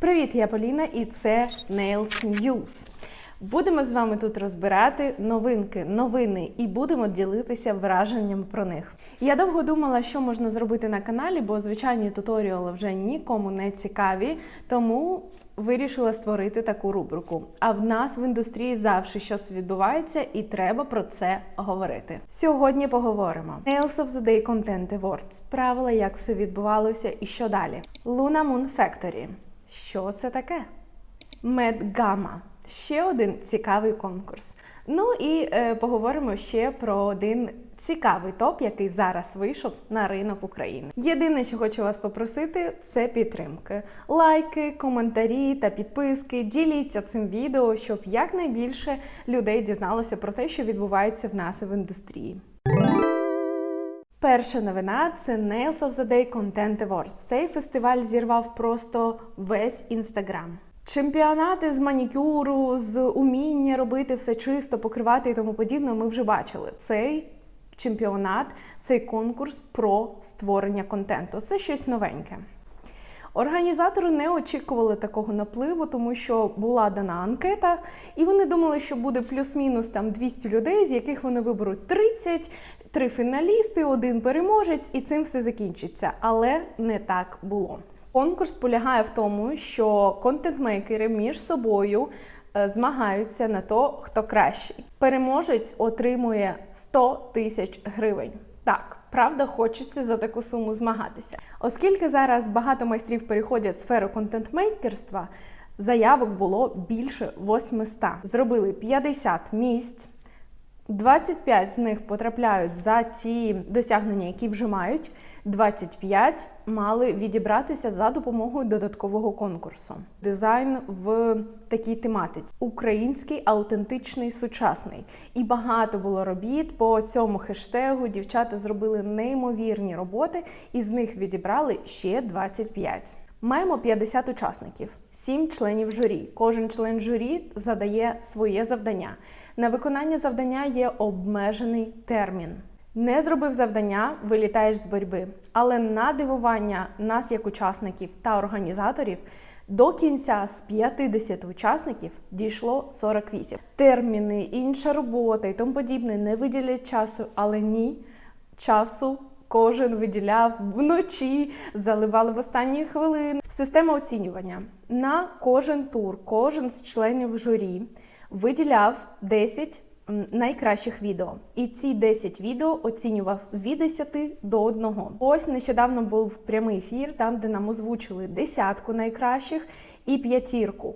Привіт, я Поліна і це Nails News. Будемо з вами тут розбирати новинки, новини і будемо ділитися враженням про них. Я довго думала, що можна зробити на каналі, бо звичайні туторіали вже нікому не цікаві, тому вирішила створити таку рубрику. А в нас в індустрії завжди щось відбувається, і треба про це говорити. Сьогодні поговоримо. Nails of the Day Content Awards. Правила, як все відбувалося і що далі. Luna Moon Factory. Що це таке? Медгама. Ще один цікавий конкурс. Ну і е, поговоримо ще про один цікавий топ, який зараз вийшов на ринок України. Єдине, що хочу вас попросити, це підтримки. Лайки, коментарі та підписки. Діліться цим відео, щоб якнайбільше людей дізналося про те, що відбувається в нас в індустрії. Перша новина це Nails of the Day Content Awards. Цей фестиваль зірвав просто весь інстаграм. Чемпіонати з манікюру, з уміння робити все чисто, покривати і тому подібне. Ми вже бачили. Цей чемпіонат, цей конкурс про створення контенту. Це щось новеньке. Організатори не очікували такого напливу, тому що була дана анкета, і вони думали, що буде плюс-мінус там 200 людей, з яких вони виберуть 30, три фіналісти, один переможець, і цим все закінчиться. Але не так було. Конкурс полягає в тому, що контент-мейкери між собою е, змагаються на то, хто кращий. Переможець отримує 100 тисяч гривень. Так, правда, хочеться за таку суму змагатися. Оскільки зараз багато майстрів переходять в сферу контент-мейкерства, заявок було більше 800. Зробили 50 місць. 25 з них потрапляють за ті досягнення, які вже мають. 25 мали відібратися за допомогою додаткового конкурсу. Дизайн в такій тематиці: український, аутентичний, сучасний. І багато було робіт по цьому хештегу. Дівчата зробили неймовірні роботи, і з них відібрали ще 25. Маємо 50 учасників, 7 членів журі. Кожен член журі задає своє завдання. На виконання завдання є обмежений термін. Не зробив завдання, вилітаєш з боротьби. Але на дивування нас, як учасників та організаторів, до кінця з 50 учасників дійшло 48. Терміни, інша робота і тому подібне не виділять часу, але ні часу. Кожен виділяв вночі, заливали в останні хвилини. Система оцінювання на кожен тур, кожен з членів журі виділяв 10 найкращих відео. І ці 10 відео оцінював від 10 до 1. Ось нещодавно був прямий ефір, там де нам озвучили десятку найкращих і п'ятірку.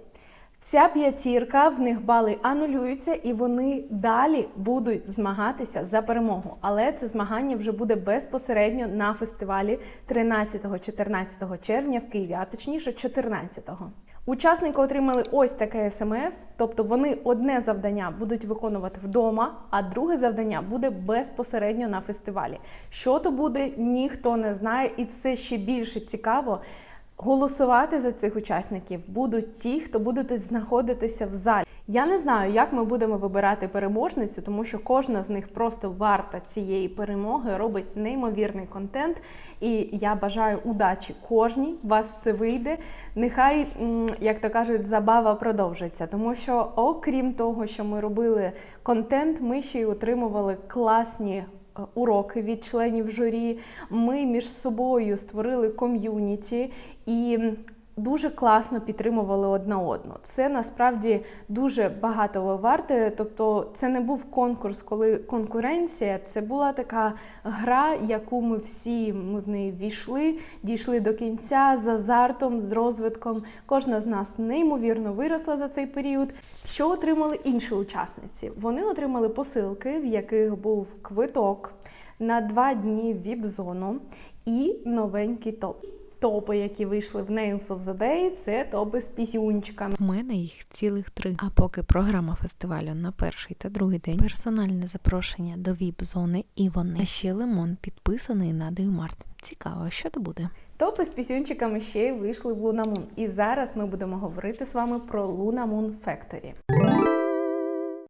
Ця п'ятірка в них бали анулюються, і вони далі будуть змагатися за перемогу. Але це змагання вже буде безпосередньо на фестивалі 13-14 червня в Києві, а точніше 14-го. Учасники отримали ось таке смс, тобто вони одне завдання будуть виконувати вдома, а друге завдання буде безпосередньо на фестивалі. Що то буде, ніхто не знає, і це ще більше цікаво. Голосувати за цих учасників будуть ті, хто будуть знаходитися в залі. Я не знаю, як ми будемо вибирати переможницю, тому що кожна з них просто варта цієї перемоги, робить неймовірний контент. І я бажаю удачі кожній. Вас все вийде. Нехай, як то кажуть, забава продовжиться. Тому що, окрім того, що ми робили контент, ми ще й отримували класні. Уроки від членів журі. Ми між собою створили ком'юніті і дуже класно підтримували одна одну. Це насправді дуже багато варте. Тобто, це не був конкурс, коли конкуренція, це була така гра, яку ми всі ми в неї війшли, дійшли до кінця з азартом, з розвитком. Кожна з нас неймовірно виросла за цей період. Що отримали інші учасниці? Вони отримали посилки, в яких був квиток на два дні віп-зону і новенький топ. Топи, які вийшли в Nails of the Day, це топи з пісюнчиками. У мене їх цілих три. А поки програма фестивалю на перший та другий день, персональне запрошення до віп-зони і вони. А ще лимон підписаний на Март. Цікаво, що то буде. Топи з пісюнчиками ще й вийшли в Moon. І зараз ми будемо говорити з вами про Moon Factory.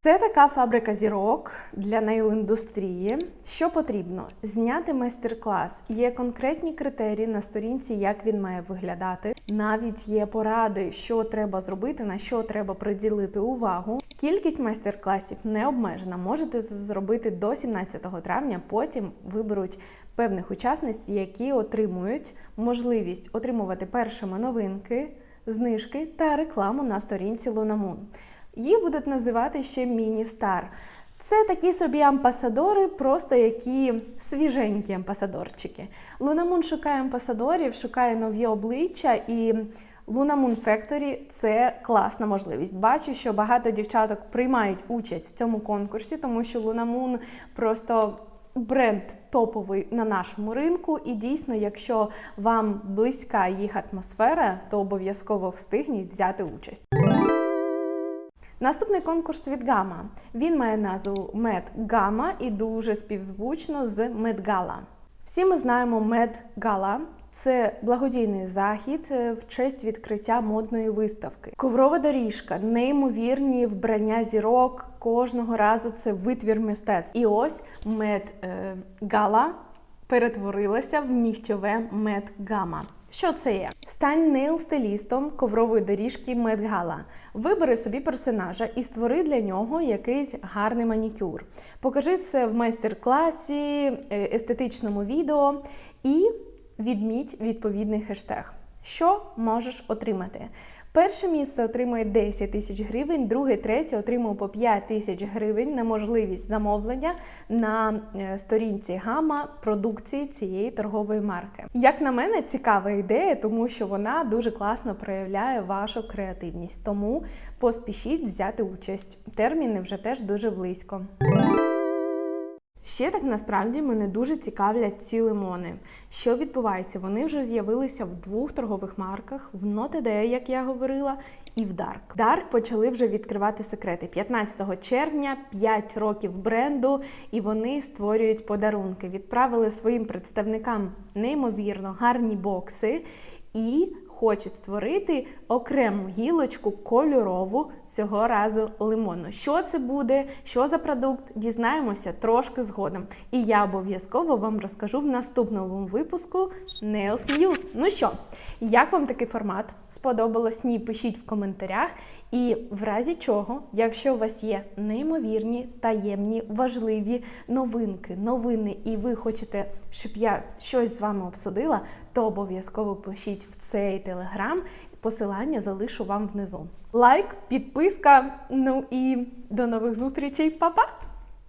Це така фабрика зірок для нейл-індустрії. Що потрібно? Зняти майстер-клас. Є конкретні критерії на сторінці, як він має виглядати. Навіть є поради, що треба зробити, на що треба приділити увагу. Кількість майстер-класів не обмежена. Можете зробити до 17 травня. Потім виберуть певних учасниць, які отримують можливість отримувати першими новинки, знижки та рекламу на сторінці Лунамун. Їх будуть називати ще міні-стар. Це такі собі амбасадори, просто які свіженькі амбасадорчики. Лунамун шукає амбасадорів, шукає нові обличчя і. Luna Moon Factory – це класна можливість. Бачу, що багато дівчаток приймають участь в цьому конкурсі, тому що Luna Moon просто бренд топовий на нашому ринку. І дійсно, якщо вам близька їх атмосфера, то обов'язково встигніть взяти участь. Наступний конкурс від Гама. Він має назву Мед Гама і дуже співзвучно з Медгала. Всі ми знаємо Мед Гала. Це благодійний захід е, в честь відкриття модної виставки. Коврова доріжка, неймовірні вбрання зірок. Кожного разу це витвір мистецтв. І ось Мед е, перетворилася в нігтьове Мед Гама. Що це є? Стань нейл-стилістом коврової доріжки Медгала. Вибери собі персонажа і створи для нього якийсь гарний манікюр. Покажи це в майстер-класі, е, естетичному відео і відміть відповідний хештег. Що можеш отримати? Перше місце отримує 10 тисяч гривень, друге, третє отримує по 5 тисяч гривень на можливість замовлення на е, сторінці гама продукції цієї торгової марки. Як на мене, цікава ідея, тому що вона дуже класно проявляє вашу креативність. Тому поспішіть взяти участь. Терміни вже теж дуже близько. Ще так насправді мене дуже цікавлять ці лимони. Що відбувається? Вони вже з'явилися в двох торгових марках: в Not Day, як я говорила, і в Dark. Dark почали вже відкривати секрети 15 червня, 5 років бренду, і вони створюють подарунки. Відправили своїм представникам неймовірно гарні бокси і. Хочуть створити окрему гілочку кольорову цього разу лимонну. Що це буде, що за продукт, дізнаємося трошки згодом. І я обов'язково вам розкажу в наступному випуску Nails News. Ну що, як вам такий формат? Сподобалось? Ні, пишіть в коментарях. І в разі чого, якщо у вас є неймовірні, таємні, важливі новинки, новини, і ви хочете, щоб я щось з вами обсудила, то обов'язково пишіть в цей телеграм. Посилання залишу вам внизу. Лайк, підписка. Ну і до нових зустрічей, Па-па!